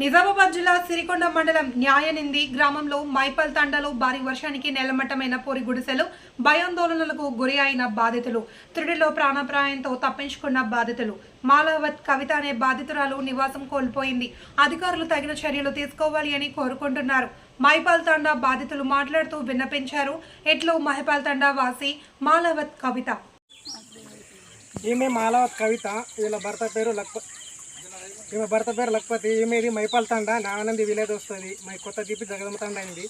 నిజామాబాద్ జిల్లా సిరికొండ మండలం న్యాయనింది గ్రామంలో మైపల్ తండలో భారీ వర్షానికి నెలమట్టమైన పొరి గుడిసెలు భయాందోళనలకు గురి అయిన బాధితులు. త్రుడిలో ప్రాణప్రాయంతో తప్పించుకున్న బాధితులు. మాలావత్ కవిత అనే బాధితురాలు నివాసం కోల్పోయింది. అధికారులు తగిన చర్యలు తీసుకోవాలి అని కోరుకుంటున్నారు. మైపాల్ తండా బాధితులు మాట్లాడుతూ విన్నపించారు. ఎట్లు మహిపాల్ తండా వాసి మాలావత్ కవిత. ఈమె మాలవత్ కవిత. వీళ్ళ భర్త పేరు లక్ప ఈమె భర్త పేరు లక్పతి ఈమెది మైపాల్ తండ నానంది విలేజ్ వస్తుంది. మై కొత్త దీపి జగదమ్మ అయింది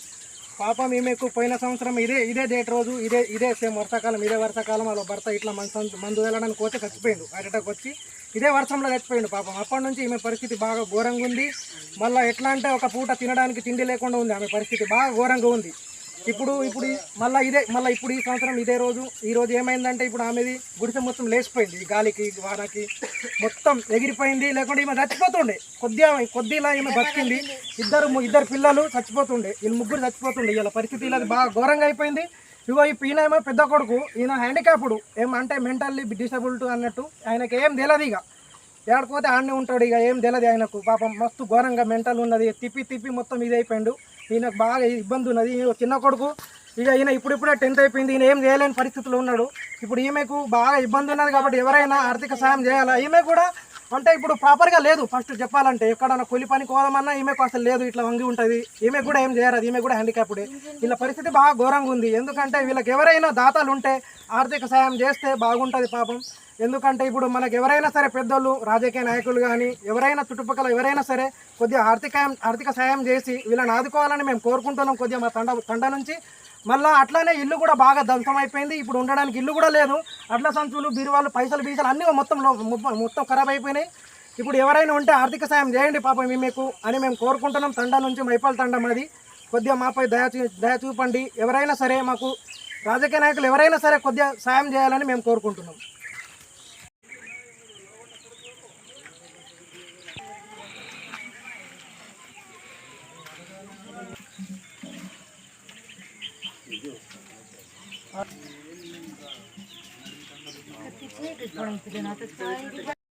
పాపం ఈమెకు పోయిన సంవత్సరం ఇదే ఇదే డేట్ రోజు ఇదే ఇదే సేమ్ వర్షాకాలం ఇదే వర్షాకాలం వాళ్ళ భర్త ఇట్లా మందు మందు వెళ్ళడానికి వచ్చి చచ్చిపోయిండు. అడటకు అటాక్ వచ్చి ఇదే వర్షంలో చచ్చిపోయిండు పాపం. అప్పటి నుంచి ఈమె పరిస్థితి బాగా ఘోరంగా ఉంది. మళ్ళీ ఎట్లా అంటే ఒక పూట తినడానికి తిండి లేకుండా ఉంది ఆమె పరిస్థితి. బాగా ఘోరంగా ఉంది. ఇప్పుడు ఇప్పుడు ఈ- మళ్ళా ఇదే మళ్ళీ ఇప్పుడు ఈ సంవత్సరం ఇదే రోజు ఈ రోజు ఏమైందంటే ఇప్పుడు ఆమెది గుడిసె మొత్తం లేచిపోయింది. గాలికి వానకి మొత్తం ఎగిరిపోయింది. లేకుంటే ఈమె చచ్చిపోతుండే. కొద్దిగా కొద్దిలా ఈమె బతికింది. ఇద్దరు ఇద్దరు పిల్లలు చచ్చిపోతుండే. వీళ్ళు ముగ్గురు చచ్చిపోతుండే. వీళ్ళ పరిస్థితి ఇలా బాగా ఘోరంగా అయిపోయింది. ఇగో ఈ ఈయన ఏమో పెద్ద కొడుకు ఈయన హ్యాండిక్యాప్డ్ ఏమంటే మెంటల్లీ డిసబిలిటీ అన్నట్టు. ఆయనకి ఏం తెలియదు ఇక. ఏడకపోతే ఆడనే ఉంటాడు ఇక ఏం తెలియదు ఆయనకు. పాపం మస్తు ఘోరంగా మెంటల్ ఉన్నది తిప్పి తిప్పి మొత్తం ఇది అయిపోయిండు. ఈయనకు బాగా ఇబ్బంది ఉన్నది. చిన్న కొడుకు ఇక ఈయన ఇప్పుడిప్పుడే టెన్త్ అయిపోయింది. ఈయన ఏం చేయలేని పరిస్థితుల్లో ఉన్నాడు. ఇప్పుడు ఈమెకు బాగా ఇబ్బంది ఉన్నది కాబట్టి ఎవరైనా ఆర్థిక సాయం చేయాలా? ఈమె కూడా అంటే ఇప్పుడు ప్రాపర్గా లేదు. ఫస్ట్ చెప్పాలంటే ఎక్కడన్నా కూలి పని కోదమన్నా ఈమెకు అసలు లేదు. ఇట్లా వంగి ఉంటుంది. ఈమె కూడా ఏం చేయరాదు. ఈమె కూడా హ్యాండిక్యాప్డే వీళ్ళ పరిస్థితి బాగా ఘోరంగా ఉంది. ఎందుకంటే వీళ్ళకి ఎవరైనా దాతలు ఉంటే ఆర్థిక సాయం చేస్తే బాగుంటుంది పాపం. ఎందుకంటే ఇప్పుడు మనకు ఎవరైనా సరే పెద్దోళ్ళు రాజకీయ నాయకులు కానీ ఎవరైనా చుట్టుపక్కల ఎవరైనా సరే కొద్దిగా ఆర్థిక ఆర్థిక సాయం చేసి వీళ్ళని ఆదుకోవాలని మేము కోరుకుంటున్నాం కొద్దిగా మా తండ తండ నుంచి. మళ్ళీ అట్లానే ఇల్లు కూడా బాగా ధ్వంసం అయిపోయింది. ఇప్పుడు ఉండడానికి ఇల్లు కూడా లేదు. అట్ల సంచులు బీరువాళ్ళు పైసలు బీసలు అన్నీ మొత్తం మొత్తం ఖరాబ్ అయిపోయినాయి. ఇప్పుడు ఎవరైనా ఉంటే ఆర్థిక సాయం చేయండి పాపం మీకు అని మేము కోరుకుంటున్నాం. తండా నుంచి మైపాల తండం మాది. కొద్దిగా మాపై దయ చూ- దయ చూపండి. ఎవరైనా సరే మాకు రాజకీయ నాయకులు ఎవరైనా సరే కొద్దిగా సాయం చేయాలని మేము కోరుకుంటున్నాం. Good morning to the notified.